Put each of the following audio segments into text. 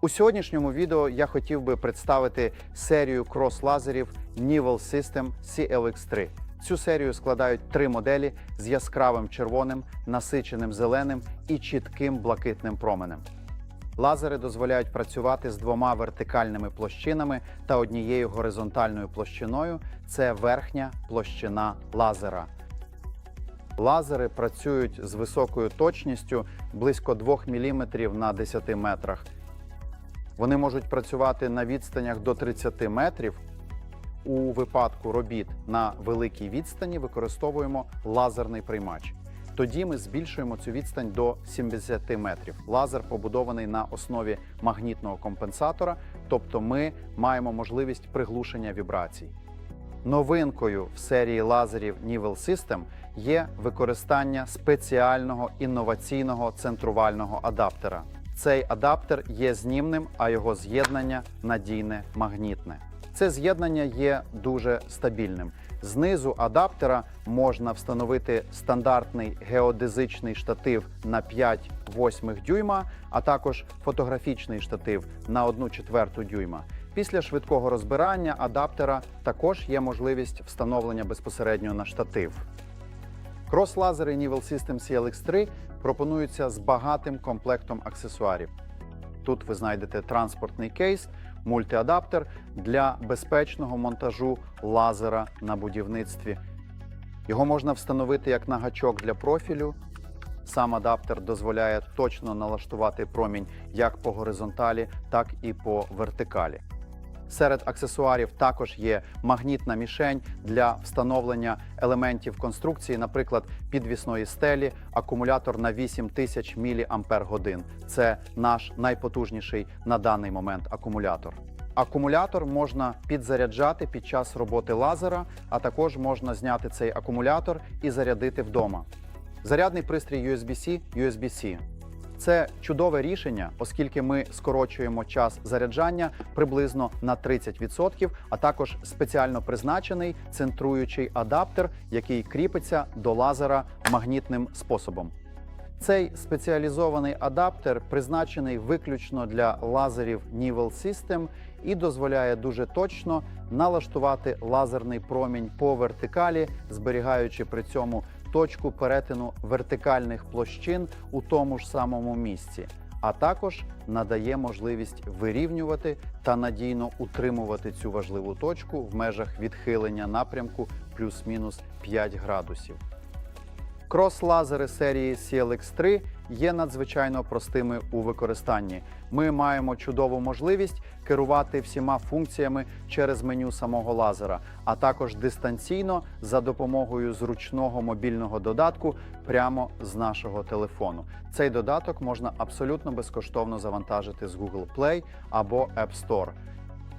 У сьогоднішньому відео я хотів би представити серію крос-лазерів Nivel System CLX3. Цю серію складають три моделі з яскравим червоним, насиченим зеленим і чітким блакитним променем. Лазери дозволяють працювати з двома вертикальними площинами та однією горизонтальною площиною це верхня площина лазера. Лазери працюють з високою точністю близько 2 мм на 10 метрах. Вони можуть працювати на відстанях до 30 метрів. У випадку робіт на великій відстані використовуємо лазерний приймач. Тоді ми збільшуємо цю відстань до 70 метрів. Лазер побудований на основі магнітного компенсатора, тобто ми маємо можливість приглушення вібрацій. Новинкою в серії лазерів Nivel System є використання спеціального інноваційного центрувального адаптера. Цей адаптер є знімним, а його з'єднання надійне магнітне. Це з'єднання є дуже стабільним. Знизу адаптера можна встановити стандартний геодезичний штатив на 5,8 дюйма, а також фотографічний штатив на 1 четверту дюйма. Після швидкого розбирання адаптера також є можливість встановлення безпосередньо на штатив. Крос-лазери Nivel System CLX3 пропонуються з багатим комплектом аксесуарів. Тут ви знайдете транспортний кейс, мультиадаптер для безпечного монтажу лазера на будівництві. Його можна встановити як на гачок для профілю. Сам адаптер дозволяє точно налаштувати промінь як по горизонталі, так і по вертикалі. Серед аксесуарів також є магнітна мішень для встановлення елементів конструкції, наприклад, підвісної стелі, акумулятор на 8000 мАч. Це наш найпотужніший на даний момент акумулятор. Акумулятор можна підзаряджати під час роботи лазера, а також можна зняти цей акумулятор і зарядити вдома. Зарядний пристрій USB-C USB-C. Це чудове рішення, оскільки ми скорочуємо час заряджання приблизно на 30%, а також спеціально призначений центруючий адаптер, який кріпиться до лазера магнітним способом. Цей спеціалізований адаптер призначений виключно для лазерів Nivel System і дозволяє дуже точно налаштувати лазерний промінь по вертикалі, зберігаючи при цьому точку перетину вертикальних площин у тому ж самому місці, а також надає можливість вирівнювати та надійно утримувати цю важливу точку в межах відхилення напрямку плюс-мінус 5 градусів. Крос-лазери серії CLX3 є надзвичайно простими у використанні. Ми маємо чудову можливість керувати всіма функціями через меню самого лазера, а також дистанційно за допомогою зручного мобільного додатку прямо з нашого телефону. Цей додаток можна абсолютно безкоштовно завантажити з Google Play або App Store.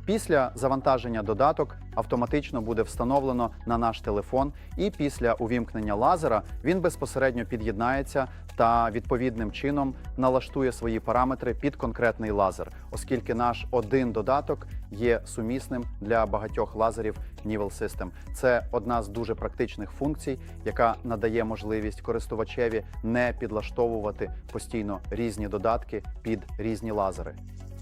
Після завантаження додаток автоматично буде встановлено на наш телефон, і після увімкнення лазера він безпосередньо під'єднається та відповідним чином налаштує свої параметри під конкретний лазер, оскільки наш один додаток є сумісним для багатьох лазерів Nivel System. Це одна з дуже практичних функцій, яка надає можливість користувачеві не підлаштовувати постійно різні додатки під різні лазери.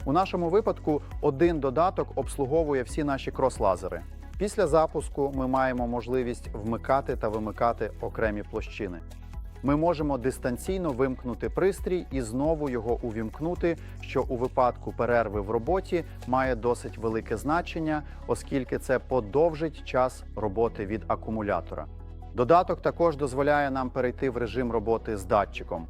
У нашому випадку один додаток обслуговує всі наші крос-лазери. Після запуску ми маємо можливість вмикати та вимикати окремі площини. Ми можемо дистанційно вимкнути пристрій і знову його увімкнути, що у випадку перерви в роботі має досить велике значення, оскільки це подовжить час роботи від акумулятора. Додаток також дозволяє нам перейти в режим роботи з датчиком.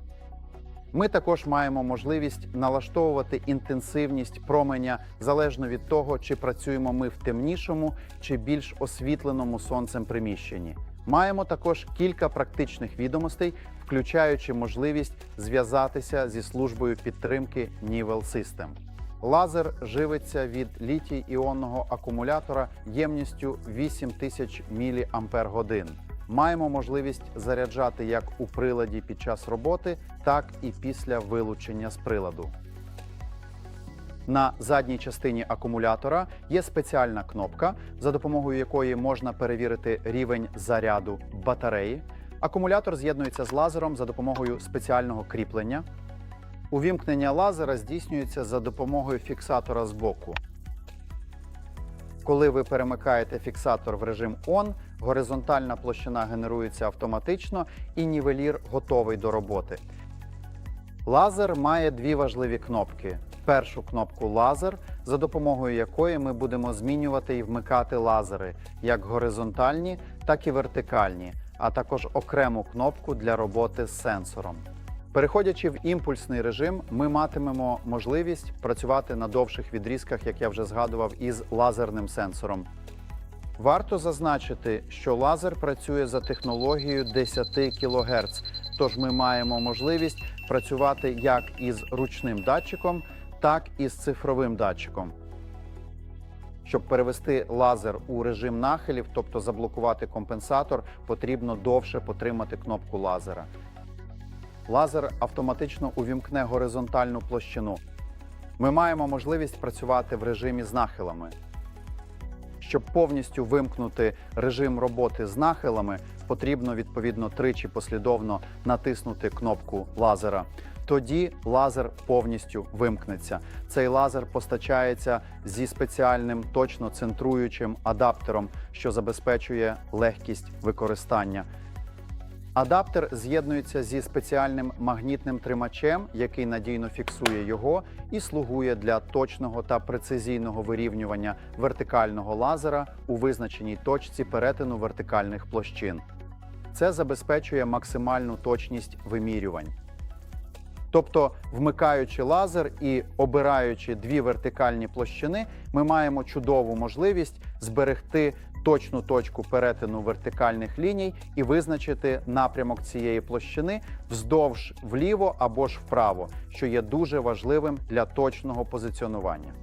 Ми також маємо можливість налаштовувати інтенсивність променя залежно від того, чи працюємо ми в темнішому чи більш освітленому сонцем приміщенні. Маємо також кілька практичних відомостей, включаючи можливість зв'язатися зі службою підтримки Nivel System. Лазер живиться від літій-іонного акумулятора ємністю 8000 мАч. Маємо можливість заряджати як у приладі під час роботи, так і після вилучення з приладу. На задній частині акумулятора є спеціальна кнопка, за допомогою якої можна перевірити рівень заряду батареї. Акумулятор з'єднується з лазером за допомогою спеціального кріплення. Увімкнення лазера здійснюється за допомогою фіксатора збоку. Коли ви перемикаєте фіксатор в режим ON, горизонтальна площина генерується автоматично і нівелір готовий до роботи. Лазер має дві важливі кнопки. Першу кнопку лазер, за допомогою якої ми будемо змінювати і вмикати лазери, як горизонтальні, так і вертикальні, а також окрему кнопку для роботи з сенсором. Переходячи в імпульсний режим, ми матимемо можливість працювати на довших відрізках, як я вже згадував, із лазерним сенсором. Варто зазначити, що лазер працює за технологією 10 кГц, тож ми маємо можливість працювати як із ручним датчиком, так і з цифровим датчиком. Щоб перевести лазер у режим нахилів, тобто заблокувати компенсатор, потрібно довше потримати кнопку лазера. Лазер автоматично увімкне горизонтальну площину. Ми маємо можливість працювати в режимі з нахилами. Щоб повністю вимкнути режим роботи з нахилами, потрібно відповідно тричі послідовно натиснути кнопку лазера. Тоді лазер повністю вимкнеться. Цей лазер постачається зі спеціальним точно центруючим адаптером, що забезпечує легкість використання. Адаптер з'єднується зі спеціальним магнітним тримачем, який надійно фіксує його і слугує для точного та прецизійного вирівнювання вертикального лазера у визначеній точці перетину вертикальних площин. Це забезпечує максимальну точність вимірювань. Тобто, вмикаючи лазер і обираючи дві вертикальні площини, ми маємо чудову можливість зберегти точну точку перетину вертикальних ліній і визначити напрямок цієї площини вздовж вліво або ж вправо, що є дуже важливим для точного позиціонування.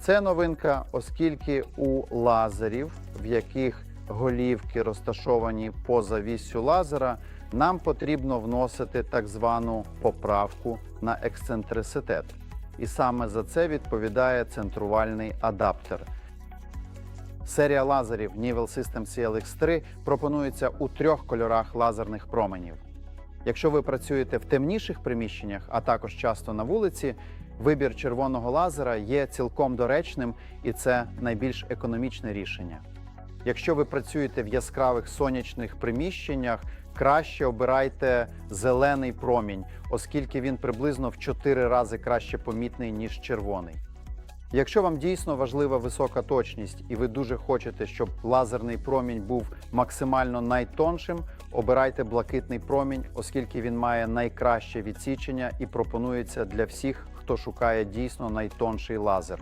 Це новинка, оскільки у лазерів, в яких голівки розташовані поза віссю лазера, нам потрібно вносити так звану поправку на ексцентриситет. І саме за це відповідає центрувальний адаптер. Серія лазерів Nivel System CLX3 пропонується у трьох кольорах лазерних променів. Якщо ви працюєте в темніших приміщеннях, а також часто на вулиці, вибір червоного лазера є цілком доречним і це найбільш економічне рішення. Якщо ви працюєте в яскравих сонячних приміщеннях, краще обирайте зелений промінь, оскільки він приблизно в 4 рази краще помітний, ніж червоний. Якщо вам дійсно важлива висока точність і ви дуже хочете, щоб лазерний промінь був максимально найтоншим, обирайте блакитний промінь, оскільки він має найкраще відсічення і пропонується для всіх, хто шукає дійсно найтонший лазер.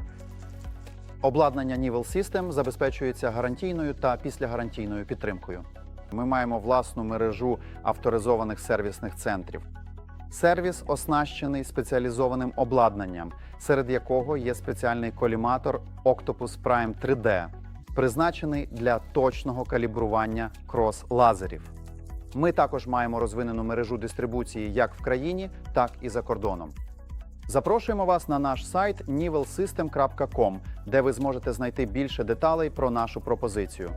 Обладнання Nivel System забезпечується гарантійною та післягарантійною підтримкою. Ми маємо власну мережу авторизованих сервісних центрів. Сервіс оснащений спеціалізованим обладнанням, серед якого є спеціальний коліматор Octopus Prime 3D, призначений для точного калібрування крос-лазерів. Ми також маємо розвинену мережу дистрибуції як в країні, так і за кордоном. Запрошуємо вас на наш сайт nivelsystem.com, де ви зможете знайти більше деталей про нашу пропозицію.